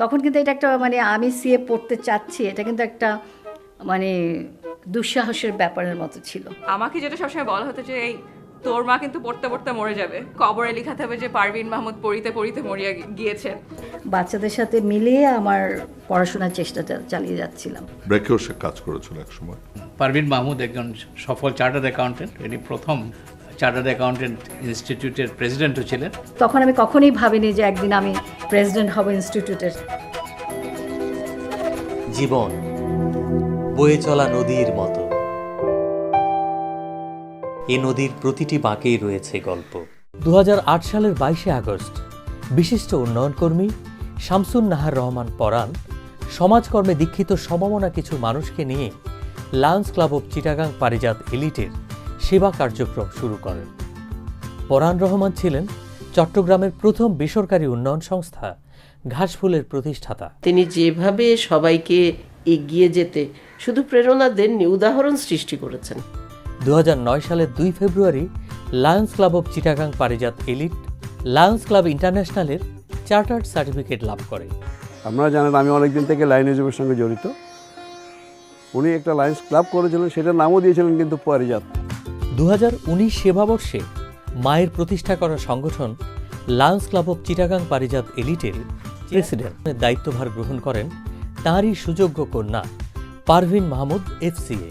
তখন কিন্তু এটা একটা মানে আমি সিএ পড়তে চাচ্ছি এটা কিন্তু একটা মানে দুঃসাহসের ব্যাপারের মতো ছিল। আমাকে যেটা সবসময় বলা হতো যে এই তোর মা কিন্তু পড়তে পড়তে মরে যাবে। কবরে লেখা থাকবে যে পারভিন মাহমুদ পড়িতে পড়িতে মরিয়া গিয়েছেন। বাচ্চাদের সাথে মিলিয়ে আমার পড়াশোনার চেষ্টাটা চালিয়ে যাচ্ছিলাম। ব্রেকেও সে কাজ করেছিল এক সময় পারভিন মাহমুদ একজন সফল চার্টার্ড অ্যাকাউন্টেন্ট। ইনি প্রথম চার্টার্ড অ্যাকাউন্টেন্ট ইনস্টিটিউটের প্রেসিডেন্টও ছিলেন। তখন আমি কখনোই ভাবিনি যে একদিন আমি প্রেসিডেন্ট হব ইনস্টিটিউটের জীবন বয়ে চলা নদীর মতো। এ নদীর প্রতিটি বাঁকেই রয়েছে গল্প। দু হাজার আট সালের বাইশে আগস্ট বিশিষ্ট উন্নয়নকর্মী শামসুন নাহার রহমান পরাণ সমাজকর্মে দীক্ষিত সমমনা কিছু মানুষকে নিয়ে Lions club of Chittagong Parijat এলিটের সেবা কার্যক্রম শুরু করেন। পরাণ রহমান ছিলেন চট্টগ্রামের প্রথম বেসরকারি উন্নয়ন সংস্থা ঘাসফুলের প্রতিষ্ঠাতা। তিনি যেভাবে সবাইকে এগিয়ে যেতে শুধু প্রেরণা দেননি উদাহরণ সৃষ্টি করেছেন। দু সালের দুই ফেব্রুয়ারি Lions club of Chittagong Parijat elite Lions club ইন্টারন্যাশনালের chartered certificate লাভ করে। আপনারা জানেন আমি অনেকদিন থেকে লাইন হিসেবের সঙ্গে জড়িত। উনি একটা লায়ন্স ক্লাব করেছিলেন সেটার নামও দিয়েছিলেন কিন্তু পারিজাত। দু সেবাবর্ষে মায়ের প্রতিষ্ঠা করা সংগঠন Lions club of Chittagong Parijat এলিটের প্রেসিডেন্টের দায়িত্বভার গ্রহণ করেন তাঁরই সুযোগ্য কন্যা পারভিন মাহমুদ এফসিএ।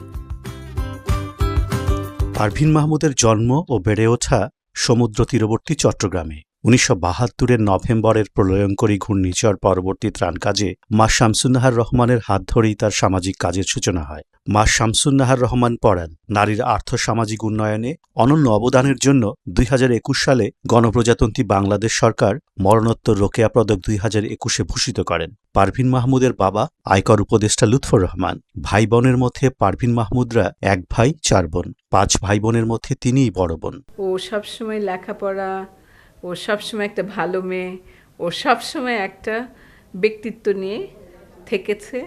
পারভিন মাহমুদের জন্ম ও বেড়ে ওঠা সমুদ্র তীরবর্তী চট্টগ্রামে। উনিশশো বাহাত্তরের নভেম্বরের প্রলয়ঙ্করী ঘূর্ণিঝড় পরবর্তী ত্রাণ কাজে মা শামসুন্নাহার রহমানের হাত ধরেই তার সামাজিক কাজের সূচনা হয়। মা শামসুন্নাহার রহমান পড়ান, নারীর আর্থসামাজিক উন্নয়নে অনন্য অবদানের জন্য দুই একুশ সালে গণপ্রজাতন্ত্রী বাংলাদেশ সরকার মরণোত্তর রোকেয়া পদক দুই হাজার একুশে ভূষিত করেন। পারভিন মাহমুদের বাবা, আয়কর উপদেষ্টা লুৎফর রহমান। ভাই বোনের মধ্যে পারভিন মাহমুদরা এক ভাই, চার বোন। পাঁচ ভাই বোনের মধ্যে তিনিই বড় বোন। ও সবসময় লেখাপড়া ও সবসময় একটা ভালো মেয়ে, ও সবসময় একটা ব্যক্তিত্ব নিয়ে থেকেছে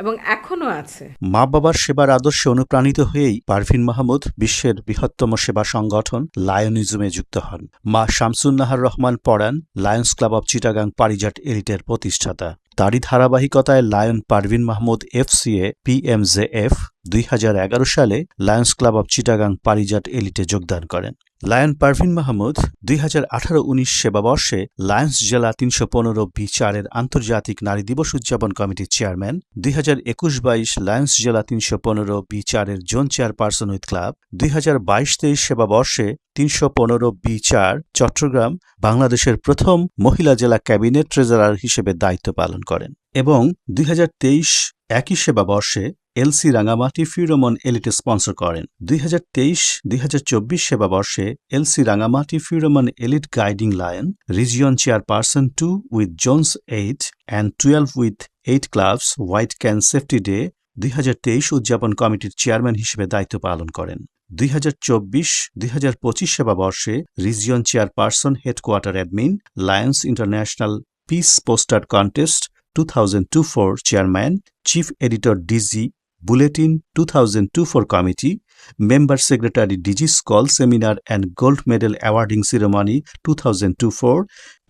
এবং এখনও আছে। মা বাবার সেবার আদর্শে অনুপ্রাণিত হয়েই পারভিন মাহমুদ বিশ্বের বৃহত্তম সেবা সংগঠন লায়নিজমে যুক্ত হন। মা শামসুন্নাহার রহমান পড়ান Lions club of Chittagong Parijat এলিটের প্রতিষ্ঠাতা। তারই ধারাবাহিকতায় Lion Parvin Mahmud FCA, PMJF দুই হাজার এগারো সালে Lions club of Chittagong Parijat এলিটে যোগদান করেন। লায়ন পারভিন মাহমুদ দুই হাজার আঠারো উনিশ সেবাবর্ষে লায়ন্স জেলা তিনশো পনেরো বি চারের আন্তর্জাতিক নারী দিবস উদযাপন কমিটির চেয়ারম্যান। দুই হাজার একুশ বাইশ লায়ন্স জেলা তিনশো পনেরো বি চারের জোন চেয়ারপারসন উইথ ক্লাব। দুই হাজার বাইশ তেইশ সেবাবর্ষে তিনশো পনেরো বি চার চট্টগ্রাম বাংলাদেশের প্রথম মহিলা জেলা ক্যাবিনেট ট্রেজারার হিসেবে দায়িত্ব পালন করেন। এবং দুই হাজার তেইশ একই সেবাবর্ষে এলসি রাঙামাটি ফিউরোমন এলিট স্পন্সর করেন। দুই হাজার তেইশ, দুই হাজার চব্বিশ সেবাবর্ষে LC Rangamati ফিউরোমন elite guiding Lion region chairperson two with zones eight and twelve with eight clubs white cane safety day দুই হাজার তেইশ উদযাপন কমিটির চেয়ারম্যান হিসেবে দায়িত্ব পালন করেন। দুই হাজার চব্বিশ, দুই হাজার পঁচিশ সেবাবর্ষে region chairperson headquarter admin Lions international peace poster contest two thousand two four chairman, chief editor DG bulletin two thousand two four committee member secretary DG school seminar and gold medal awarding ceremony two thousand two four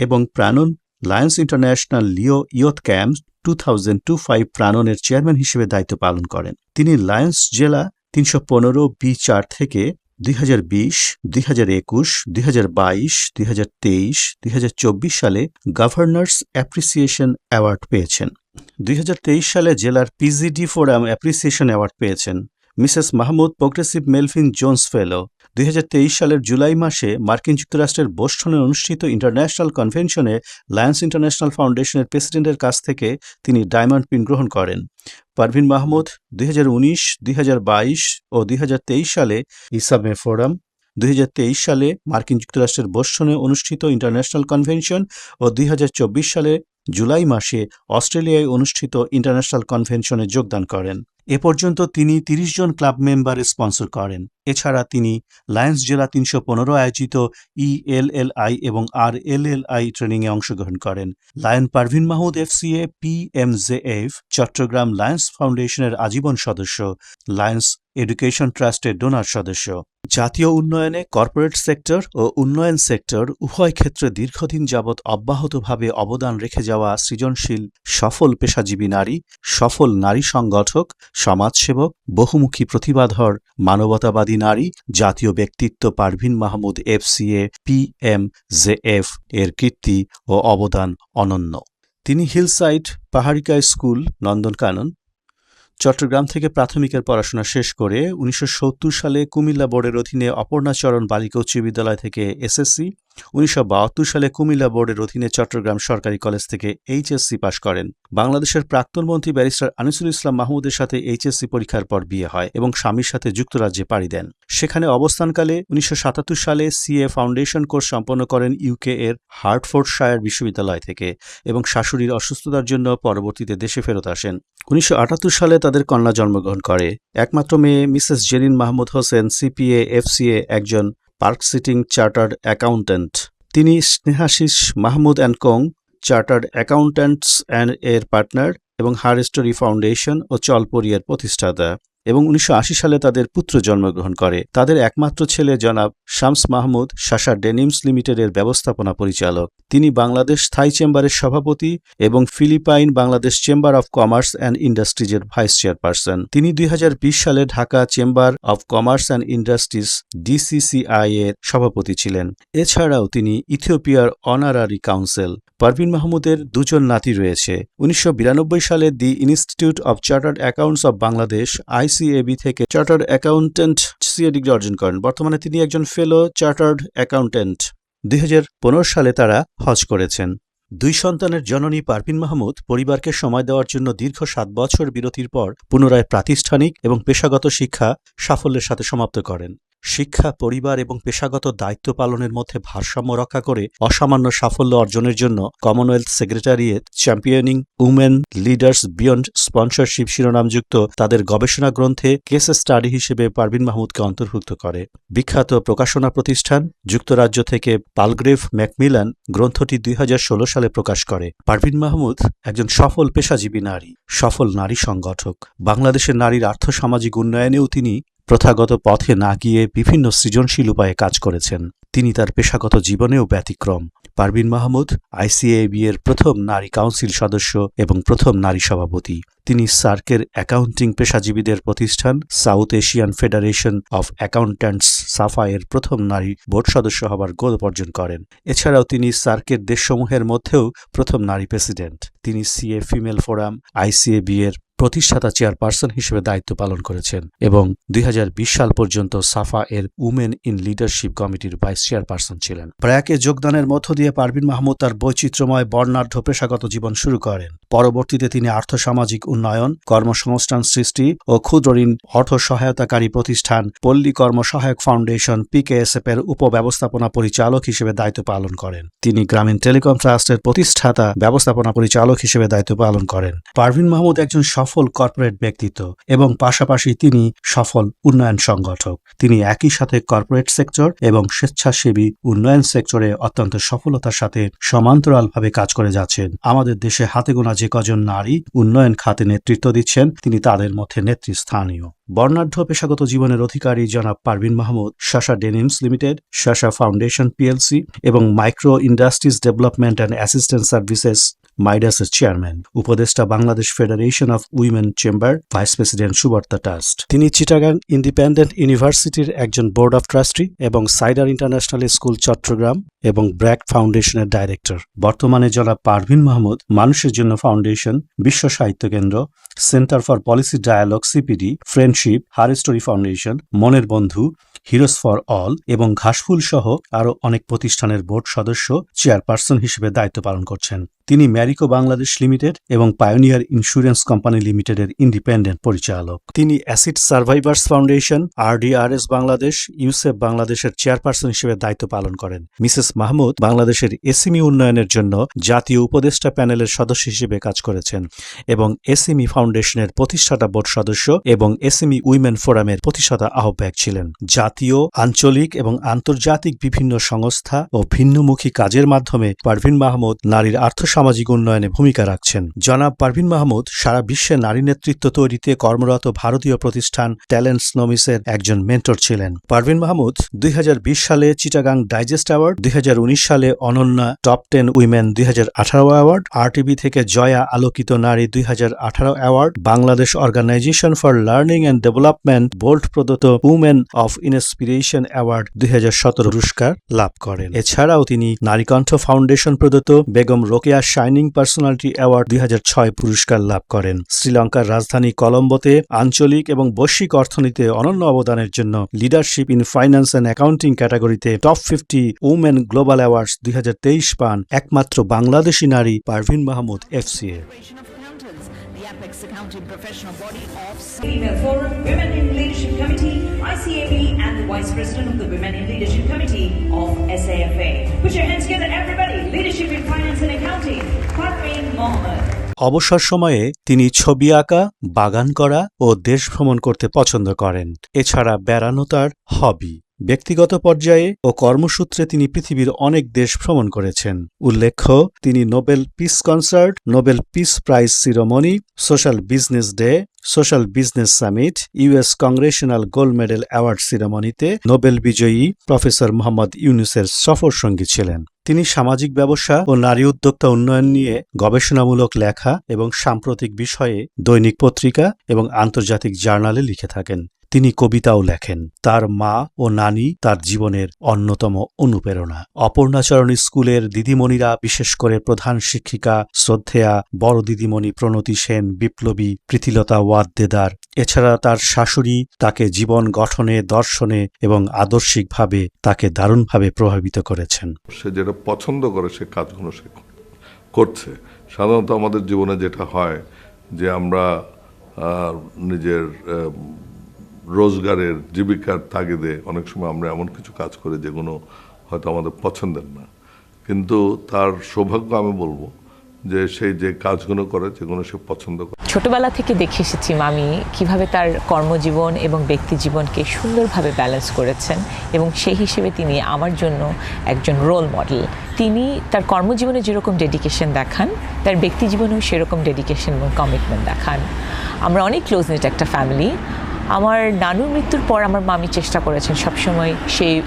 এবং প্রাণন Lions international Leo youth camp two thousand two five প্রাণনের chairman হিসেবে দায়িত্ব পালন করেন। তিনি Lions জেলা তিনশো পনেরো B চার থেকে দুই হাজার বিশ, দুই হাজার একুশ, দুই হাজার বাইশ, দুই হাজার তেইশ, দুই হাজার চব্বিশ সালে গভর্নর্স অ্যাপ্রিসিয়েশন অ্যাওয়ার্ড পেয়েছেন। দুই হাজার তেইশ সালে জেলার পিজিডি ফোরাম অ্যাপ্রিসিয়েশন অ্যাওয়ার্ড পেয়েছেন। Mrs Mahmud progressive Melvin Jones fellow, দুই সালের জুলাই মাসে মার্কিন যুক্তরাষ্ট্রের বোস্টনে অনুষ্ঠিত ইন্টারন্যাশনাল কনভেনশনে লায়ন্স ইন্টারন্যাশনাল ফাউন্ডেশনের প্রেসিডেন্টের কাছ থেকে তিনি ডায়মন্ড পিন গ্রহণ করেন। পারভিন মাহমুদ, দুই হাজার উনিশ ও দুই হাজার তেইশ সালে ইসামে ফোরাম, দুই সালে মার্কিন যুক্তরাষ্ট্রের বোস্টনে অনুষ্ঠিত ইন্টারন্যাশনাল কনভেনশন ও দুই হাজার চব্বিশ সালে জুলাই মাসে অস্ট্রেলিয়ায় অনুষ্ঠিত ইন্টারন্যাশনাল কনভেনশনে যোগদান করেন। এ পর্যন্ত তিনি তিরিশ জন ক্লাব মেম্বার স্পন্সর করেন। এছাড়া তিনি লায়ন্স জেলা তিনশো পনেরো আয়োজিত ইএলএলআই এবং আর এল এল এলএলআই ট্রেনিংয়ে অংশগ্রহণ করেন। Lion Parvin Mahmud FCA PMJF Chattogram Lions ফাউন্ডেশনের আজীবন সদস্য। লায়ন্স এডুকেশন ট্রাস্টের ডোনার সদস্য। জাতীয় উন্নয়নে কর্পোরেট সেক্টর ও উন্নয়ন সেক্টর উভয় ক্ষেত্রে দীর্ঘদিন যাবৎ অব্যাহতভাবে অবদান রেখে যাওয়া সৃজনশীল, সফল পেশাজীবী নারী, সফল নারী সংগঠক, সমাজসেবক, বহুমুখী প্রতিভাধর, মানবতাবাদী নারী, জাতীয় ব্যক্তিত্ব Parvin Mahmud FCA, P M J F এর কীর্তি ও অবদান অনন্য। তিনি হিলসাইড পাহাড়িকা স্কুল, নন্দনকানন চট্টগ্রাম থেকে প্রাথমিকের পড়াশোনা শেষ করে উনিশশো সত্তর সালে কুমিল্লা বোর্ডের অধীনে অপর্ণাচরণ বালিকা উচ্চ বিদ্যালয় থেকে এসএসসি উনিশশো বাহাত্তর সালে কুমিল্লা বোর্ডের অধীনে চট্টগ্রাম সরকারি কলেজ থেকে এইচএসসি পাশ করেন। বাংলাদেশের প্রাক্তন মন্ত্রী ব্যারিস্টার আনিসুল ইসলাম মাহমুদের সাথে এইচএসসি পরীক্ষার পর বিয়ে হয় এবং স্বামীর সাথে যুক্তরাজ্যে পাড়ি দেন। সেখানে অবস্থানকালে উনিশশো সাতাত্তর সালে সিএ ফাউন্ডেশন কোর্স সম্পন্ন করেন ইউকে এর হার্টফোর্ডশায়ার বিশ্ববিদ্যালয় থেকে এবং শাশুড়ির অসুস্থতার জন্য পরবর্তীতে দেশে ফেরত আসেন। উনিশশো আটাত্তর সালে তাদের কন্যা জন্মগ্রহণ করে। একমাত্র মেয়ে Mrs Jerin Mahmud Hossain, CPA, FCA একজন পার্ক সিটিং চার্টার্ড অ্যাকাউন্ট্যান্ট। তিনি Snehashis Mahmud and co, chartered accountants and এর পার্টনার এবং হার স্টোরি ফাউন্ডেশন ও চলপরিয়ার প্রতিষ্ঠাতা। এবং উনিশশো আশি সালে তাদের পুত্র জন্মগ্রহণ করে। তাদের একমাত্র ছেলে জনাব শামস মাহমুদ শাসা ডেনিমস লিমিটেডের ব্যবস্থাপনা পরিচালক। তিনি বাংলাদেশ থাই চেম্বারের সভাপতি এবং Philippine Bangladesh chamber of commerce and ইন্ডাস্ট্রিজের vice chairperson. তিনি দুই হাজার বিশ সালে Dhaka chamber of commerce and industries DCCI এর সভাপতি ছিলেন। এছাড়াও তিনি ইথিওপিয়ার অনারারি কাউন্সিল। পারভিন মাহমুদের দুজন নাতি রয়েছে। উনিশশো বিরানব্বই সালে the institute of chartered accounts of Bangladesh ICAB থেকে চার্টার্ড অ্যাকাউন্ট্যান্ট সিএ ডিগ্রি অর্জন করেন। বর্তমানে তিনি একজন ফেলো চার্টার্ড অ্যাকাউন্টেন্ট দুই হাজার পনেরো সালে তারা হজ করেছেন। দুই সন্তানের জননী পারভিন মাহমুদ পরিবারকে সময় দেওয়ার জন্য দীর্ঘ সাত বছর বিরতির পর পুনরায় প্রাতিষ্ঠানিক এবং পেশাগত শিক্ষা সাফল্যের সাথে সমাপ্ত করেন। শিক্ষা, পরিবার এবং পেশাগত দায়িত্ব পালনের মধ্যে ভারসাম্য রক্ষা করে অসামান্য সাফল্য অর্জনের জন্য Commonwealth secretariat championing women leaders beyond sponsorship শিরোনামযুক্ত তাদের গবেষণা গ্রন্থে কেস স্টাডি হিসেবে পারভিন মাহমুদকে অন্তর্ভুক্ত করে। বিখ্যাত প্রকাশনা প্রতিষ্ঠান যুক্তরাজ্য থেকে পালগ্রেভ ম্যাকমিলান গ্রন্থটি দুই হাজার ষোলো সালে প্রকাশ করে। পারভিন মাহমুদ একজন সফল পেশাজীবী নারী। সফল নারী সংগঠক। বাংলাদেশের নারীর আর্থসামাজিক উন্নয়নেও তিনি প্রথাগত পথে না গিয়ে বিভিন্ন সৃজনশীল উপায়ে কাজ করেছেন। তিনি তার পেশাগত জীবনেও ব্যতিক্রম। পারভিন মাহমুদ আইসিএবি এর প্রথম নারী কাউন্সিল সদস্য এবং প্রথম নারী সভাপতি। তিনি সার্কের অ্যাকাউন্টিং পেশাজীবীদের প্রতিষ্ঠান, South Asian federation of accountants, SAFA এর প্রথম নারী বোর্ড সদস্য হবার গৌরব অর্জন করেন। এছাড়াও তিনি সার্কের দেশসমূহের মধ্যেও প্রথম নারী প্রেসিডেন্ট। তিনি সিএ ফিমেল ফোরাম আইসিএবি এর প্রতিষ্ঠাতা চেয়ারপারসন হিসেবে দায়িত্ব পালন করেছেন এবং দুই সাল পর্যন্ত সাফা এর উমেন ইন লিডারশিপ কমিটির ভাইস চেয়ারপারসন ছিলেন। প্রয়াকে যোগদানের মধ্য দিয়ে পারভিন মাহমুদ তার বৈচিত্র্যময়, বর্ণাঢ্য, পেশাগত জীবন শুরু করেন। পরবর্তীতে তিনি আর্থসামাজিক উন্নয়ন, কর্মসংস্থান সৃষ্টি ও ক্ষুদ্র ঋণ অর্থ সহায়তাকারী প্রতিষ্ঠান পল্লী কর্ম সহায়ক ফাউন্ডেশন পিকেএসএফ এর উপব্যবস্থাপনা পরিচালক হিসেবে দায়িত্ব পালন করেন। তিনি গ্রামীণ টেলিকম ট্রাস্টের প্রতিষ্ঠাতা, ব্যবস্থাপনা পরিচালক হিসেবে দায়িত্ব পালন করেন। পারভিন মাহমুদ একজন সফল কর্পোরেট ব্যক্তিত্ব এবং পাশাপাশি তিনি সফল উন্নয়ন সংগঠক। তিনি একই সাথে কর্পোরেট সেক্টর এবং স্বেচ্ছাসেবী উন্নয়ন সেক্টরে অত্যন্ত সফলতার সাথে সমান্তরালভাবে কাজ করে যাচ্ছেন। আমাদের দেশে হাতে গোনা যে কজন নারী উন্নয়ন খাতে নেতৃত্ব দিচ্ছেন, তিনি তাদের মধ্যে নেতৃস্থানীয়। বর্ণাঢ্য পেশাগত জীবনের অধিকারী জনাব Parvin Mahmud, Shasha denims limited, Shasha foundation PLC এবং micro industries development and assistance services মাইডাসের chairman. উপদেষ্টা Bangladesh federation of women chamber, vice president Subarta trust. তিনি চিটাগাং ইন্ডিপেন্ডেন্ট ইউনিভার্সিটির একজন বোর্ড অফ ট্রাস্টি এবং সাইডার ইন্টারন্যাশনাল স্কুল চট্টগ্রাম এবং ব্র্যাক ফাউন্ডেশনের director. বর্তমানে জনাব পারভিন মাহমুদ, মানুষের জন্য ফাউন্ডেশন, বিশ্ব সাহিত্য কেন্দ্র, centre for policy dialogue, CPD friendship her story foundation মনের বন্ধু হিরোস ফর অল এবং ঘাসফুল সহ আরও অনেক প্রতিষ্ঠানের বোর্ড সদস্য চেয়ারপারসন হিসেবে দায়িত্ব পালন করছেন। তিনি ম্যারিকো বাংলাদেশ লিমিটেড এবং পায়োনিয়ার ইন্স্যুরেন্স কোম্পানি লিমিটেডের ইন্ডিপেন্ডেন্ট পরিচালক। তিনি acid survivors foundation RDRS Bangladesh UCEP বাংলাদেশের চেয়ারপারসন হিসেবে দায়িত্ব পালন করেন। মিসেস মাহমুদ বাংলাদেশের এসএমই উন্নয়নের জন্য জাতীয় উপদেষ্টা প্যানেলের সদস্য হিসেবে কাজ করেছেন এবং এসএমই ফাউন্ডেশনের প্রতিষ্ঠাতা বোর্ড সদস্য এবং এসএমই এসএমই উইমেন ফোরামের প্রতিষ্ঠাতা আহ্বায়ক ছিলেন। জাতীয়, আঞ্চলিক এবং আন্তর্জাতিক বিভিন্ন সংস্থা ও ভিন্নমুখী কাজের মাধ্যমে পারভিন মাহমুদ নারীর আর্থসামাজিক উন্নয়নে ভূমিকা রাখছেন। জনাব পারভিন মাহমুদ সারা বিশ্বে নারী নেতৃত্ব তৈরিতে কর্মরত ভারতীয় প্রতিষ্ঠান ট্যালেন্টস নমিসের একজন মেন্টর ছিলেন। পারভিন মাহমুদ দুই হাজার বিশ সালে চিটাগাং ডাইজেস্ট অ্যাওয়ার্ড, দুই হাজার উনিশ সালে অনন্যা টপ টেন উইমেন, দুই হাজার আঠারো অ্যাওয়ার্ড আরটিভি থেকে জয়া আলোকিত নারী, দুই হাজার আঠারো award, Bangladesh organisation for learning and development BOLD প্রদত্ত উমেন অফ ইনস্পিরেশন অ্যাওয়ার্ড দুই হাজার সতেরো পুরস্কার লাভ করেন। এছাড়াও তিনি নারীকণ্ঠ ফাউন্ডেশন প্রদত্ত Begum Rokeya shining personality award দুই হাজার ছয় পুরস্কার লাভ করেন। শ্রীলঙ্কার রাজধানী কলম্বোতে আঞ্চলিক এবং বৈশ্বিক অর্থনীতিতে অনন্য অবদানের জন্য leadership in finance and accounting ক্যাটাগরিতে top fifty women global awards দুই হাজার তেইশ পান একমাত্র বাংলাদেশি নারী Parvin Mahmud FCA Female Forum, Women in Leadership Committee, ICAB, and the Vice President of the Women in Leadership Committee of SAFA. Put your hands together, everybody. Leadership in Finance and Accounting, Parveen Mohammed. অবসর সময়ে তিনি ছবি আঁকা বাগান করা ও দেশ ভ্রমণ করতে পছন্দ করেন এছাড়া বেড়ানো তার হবি ব্যক্তিগত পর্যায়ে ও কর্মসূত্রে তিনি পৃথিবীর অনেক দেশ ভ্রমণ করেছেন। উল্লেখ্য, তিনি Nobel peace concert, Nobel peace prize ceremony social business day, social business summit, US congressional gold medal award সিরোমনিতে Nobel বিজয়ী প্রফেসর মোহাম্মদ ইউনুসের সফর সঙ্গী ছিলেন। তিনি সামাজিক ব্যবসা ও নারী উদ্যোক্তা উন্নয়ন নিয়ে গবেষণামূলক লেখা এবং সাম্প্রতিক বিষয়ে দৈনিক পত্রিকা এবং আন্তর্জাতিক জার্নালে লিখে থাকেন। তিনি কবিতাও লেখেন। তার মা ও নানি তার জীবনের অন্যতম অনুপ্রেরণা। অপর্ণাচরণ স্কুলের দিদিমণিরা, বিশেষ করে প্রধান শিক্ষিকা শ্রদ্ধেয়া, বড় দিদিমণি প্রণতি সেন, বিপ্লবী প্রীতিলতা ওয়াদ্দেদার, এছাড়া তার শাশুড়ি তাকে জীবন গঠনে, দর্শনে এবং আদর্শিকভাবে তাকে দারুণভাবে প্রভাবিত করেছেন। সে যেটা পছন্দ করে, সে কাজগুলো সে করছে। সাধারণত আমাদের জীবনে যেটা হয় যে আমরা নিজের রোজগারের জীবিকার তাগিদে অনেক সময় আমরা এমন কিছু কাজ করি যেগুলো হয়তো আমাদের পছন্দের না। কিন্তু তার সৌভাগ্য আমি বলব যে সেই যে কাজগুলো করে যেগুলো সে পছন্দ করে। ছোটবেলা থেকে দেখে এসেছি মামি কীভাবে তার কর্মজীবন এবং ব্যক্তি জীবনকে সুন্দরভাবে ব্যালেন্স করেছেন এবং সেই হিসেবে তিনি আমার জন্য একজন রোল মডেল তিনি তার কর্মজীবনে যেরকম ডেডিকেশন দেখান, তার ব্যক্তি জীবনেও সেরকম ডেডিকেশন এবং কমিটমেন্ট দেখান। আমরা অনেক ক্লোজ নিট একটা ফ্যামিলি আমার নানুর মৃত্যুর পর আমার মামি চেষ্টা করেছেন সবসময় সেই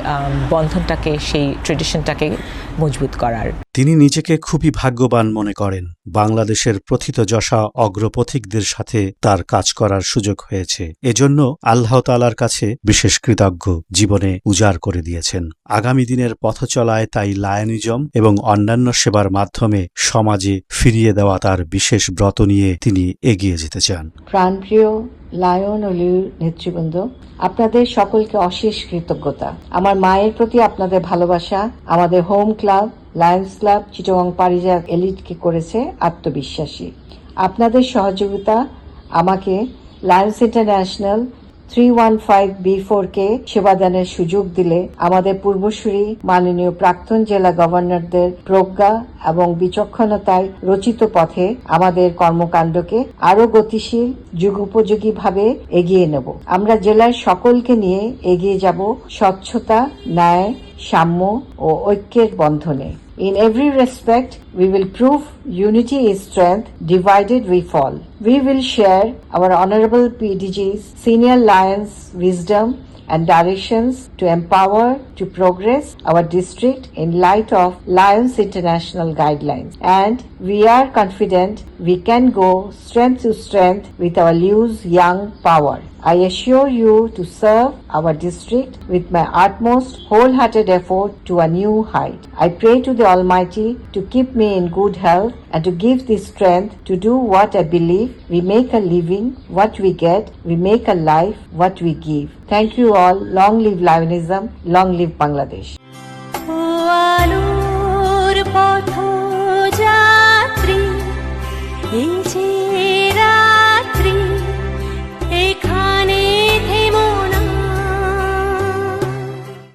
বন্ধনটাকে সেই ট্রেডিশনটাকে মজবুত করার। তিনি নিজেকে খুবই ভাগ্যবান মনে করেন। বাংলাদেশের প্রথিতযশা অগ্রপথিকদের সাথে তার কাজ করার সুযোগ হয়েছে। এজন্য আল্লাহ তালার কাছে বিশেষ কৃতজ্ঞ জীবনে উজাড় করে দিয়েছেন। আগামী দিনের পথচলায় তাই লায়নিজম এবং অন্যান্য সেবার মাধ্যমে সমাজে ফিরিয়ে দেওয়া তার বিশেষ ব্রত নিয়ে তিনি এগিয়ে যেতে চান। প্রাণপ্রিয় লায়ন ও লিউর নেতৃবৃন্দ, আপনাদের সকলকে অশেষ কৃতজ্ঞতা। আমার মায়ের প্রতি আপনাদের ভালোবাসা, আমাদের home club, Lions club, Chittagong Parijat এলিটকে করেছে আত্মবিশ্বাসী। আপনাদের সহযোগিতা আমাকে Lions international three one five B four K সেবাদানের সুযোগ দিলে আমাদের পূর্বসূরি মাননীয় প্রাক্তন জেলা গভর্নরদের প্রজ্ঞা এবং বিচক্ষণতায় রচিত পথে আমাদের কর্মকাণ্ডকে আরও গতিশীল, যুগোপযোগীভাবে এগিয়ে নেব। আমরা জেলার সকলকে নিয়ে এগিয়ে যাব স্বচ্ছতা, ন্যায় সাম্য ও ঐক্যের বন্ধনে In every respect, we will prove unity is strength, divided we fall. We will share our honorable PDG's senior lions' wisdom and directions to empower to progress our district in light of Lions International guidelines. And we are confident we can go strength to strength with our loose young power. I assure you to serve our district with my utmost wholehearted effort to a new height. I pray to the Almighty to keep me in good health and to give the strength to do what I believe. We make a living what we get, we make a life what we give. Thank you all. Long live Lionism, long live Bangladesh.